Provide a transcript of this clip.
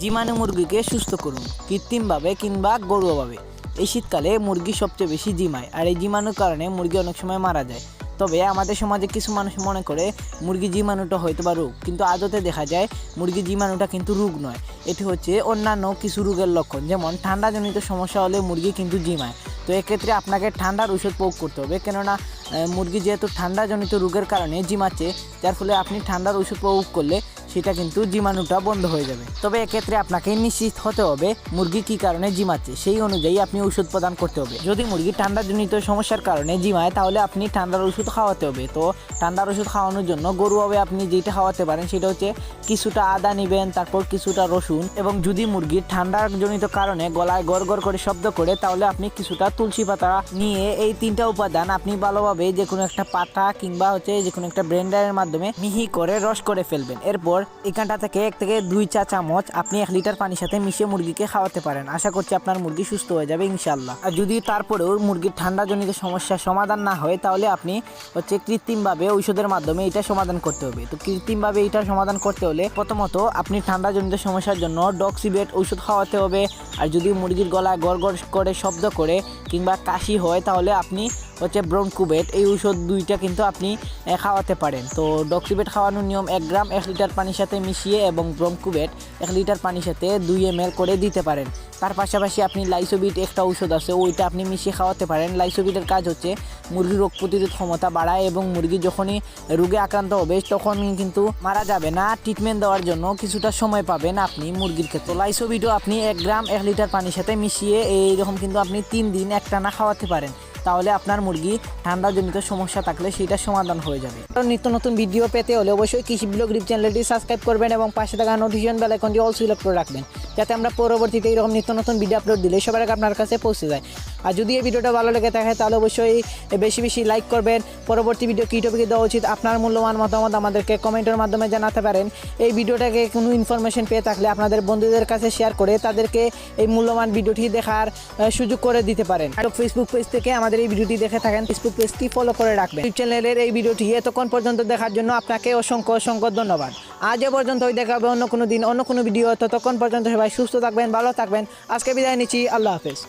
জীবাণু মুরগিকে সুস্থ করুন, কৃত্রিমভাবে কিংবা ঘরোয়াভাবে এই শীতকালে মুরগি সবচেয়ে বেশি জিমায়, আর এই জীবাণুর কারণে মুরগি অনেক সময় মারা যায়। তবে আমাদের সমাজে কিছু মানুষ মনে করে, মুরগি জীবাণুটা হয়তো বা রোগ, কিন্তু আদতে দেখা যায় মুরগি জীবাণুটা কিন্তু রোগ নয়। এটি হচ্ছে অন্যান্য কিছু রোগের লক্ষণ, যেমন ঠান্ডাজনিত সমস্যা হলে মুরগি কিন্তু জিমায়। তো এক্ষেত্রে আপনাকে ঠান্ডার ওষুধ প্রয়োগ করতে হবে, কেননা মুরগি যেহেতু ঠান্ডাজনিত রোগের কারণে জিমাচ্ছে, যার ফলে আপনি ঠান্ডার ওষুধ প্রয়োগ করলে সেটা কিন্তু জীবাণুটা বন্ধ হয়ে যাবে। তবে এক্ষেত্রে আপনাকে নিশ্চিত হতে হবে মুরগি কি কারণে জিমাচ্ছে, সেই অনুযায়ী আপনি ওষুধ প্রদান করতে হবে। যদি মুরগি ঠান্ডাজনিত সমস্যার কারণে জিমায়, তাহলে আপনি ঠান্ডার ওষুধ খাওয়াতে হবে। তো ঠান্ডার ওষুধ খাওয়ানোর জন্য গরুভাবে আপনি যেটা খাওয়াতে পারেন, সেটা হচ্ছে কিছুটা আদা নেবেন, তারপর কিছুটা রসুন এবং যদি মুরগির ঠান্ডাজনিত কারণে গলায় গড় গড় করে শব্দ করে, তাহলে আপনি কিছুটা তুলসী পাতা নিয়ে এই তিনটা উপাদান আপনি ভালোভাবে যে কোনো একটা পাতা কিংবা হচ্ছে যে কোনো একটা ব্লেন্ডারের মাধ্যমে মিহি করে রস করে ফেলবেন। এরপর এখানটা থেকে এক থেকে দুই চা চামচ আপনি এক লিটার পানির সাথে মিশিয়ে মুরগিকে খাওয়াতে পারেন। আশা করছি আপনার মুরগি সুস্থ হয়ে যাবে ইনশাল্লাহ আর যদি তারপরেও মুরগির ঠান্ডাজনিত সমস্যা সমাধান না হয়, তাহলে আপনি হচ্ছে কৃত্রিমভাবে ঔষধের মাধ্যমে এটা সমাধান করতে হবে। তো কৃত্রিমভাবে এটা সমাধান করতে হলে প্রথমত আপনি ঠান্ডাজনিত সমস্যার জন্য ডক্সিবেট ওষুধ খাওয়াতে হবে। আর যদি মুরগির গলায় গড় গড় করে, শব্দ করে কিংবা কাশি হয়, তাহলে আপনি হচ্ছে ব্রনকুবেট, এই ঔষধ দুইটা কিন্তু আপনি খাওয়াতে পারেন। তো ডক্সিবেট খাওয়ানোর নিয়ম, এক গ্রাম এক লিটার পানির সাথে মিশিয়ে এবং ব্রনকুবেট এক লিটার পানির সাথে দুই এম করে দিতে পারেন। তার পাশাপাশি আপনি লাইসোবিট একটা ঔষধ আছে, ওইটা আপনি মিশিয়ে খাওয়াতে পারেন। লাইসোবিটের কাজ হচ্ছে মুরগির রোগ প্রতিরোধ ক্ষমতা বাড়ায় এবং মুরগি যখনই রোগে আক্রান্ত হবে তখন কিন্তু মারা যাবে না। ট্রিটমেন্ট দেওয়ার জন্য কিছুটা সময় পাবেন আপনি মুরগির ক্ষেত্রে। লাইসোবিটও আপনি এক গ্রাম এক লিটার পানির সাথে মিশিয়ে এইরকম কিন্তু আপনি তিন দিন একটানা খাওয়াতে পারেন। তাহলে আপনার মুরগি ঠান্ডাজনিত সমস্যা থাকলে সেটা সমাধান হয়ে যাবে। কারণ নিত্য নতুন ভিডিও পেতে হলে অবশ্যই কৃষি ব্লগ গ্রিপ চ্যানেলটি সাবস্ক্রাইব করবেন এবং পাশে থাকা নোটিফিকেশন বেল আইকনটি অল সিলেক্ট করে রাখবেন। যাতে আমরা পরবর্তীতে এরকম নিত্য নতুন ভিডিও আপলোড দিলে সবার আগে আপনার কাছে পৌঁছে যায়। আর যদি এই ভিডিওটা ভালো লেগে থাকে, তাহলে অবশ্যই বেশি বেশি লাইক করবেন। পরবর্তী ভিডিও কী টপিকে দেওয়া উচিত, আপনার মূল্যবান মতামত আমাদেরকে কমেন্টের মাধ্যমে জানাতে পারেন। এই ভিডিওটাকে কোনো ইনফরমেশন পেয়ে থাকলে আপনাদের বন্ধুদের কাছে শেয়ার করে তাদেরকে এই মূল্যবান ভিডিওটি দেখার সুযোগ করে দিতে পারেন। আর ফেসবুক পেজ থেকে আমাদের এই ভিডিওটি দেখে থাকেন। ফেসবুক পেজটি ফলো করে রাখবেন। ইউটিউব চ্যানেলের এই ভিডিওটি এতক্ষণ পর্যন্ত দেখার জন্য আপনাকে অসংখ্য অসংখ্য ধন্যবাদ। আজ এ পর্যন্ত দেখা হবে অন্য কোনো দিন, অন্য কোনো ভিডিও ততক্ষণ পর্যন্ত সবাই সুস্থ থাকবেন, ভালো থাকবেন। আজকে বিদায় নিচ্ছি, আল্লাহ হাফেজ।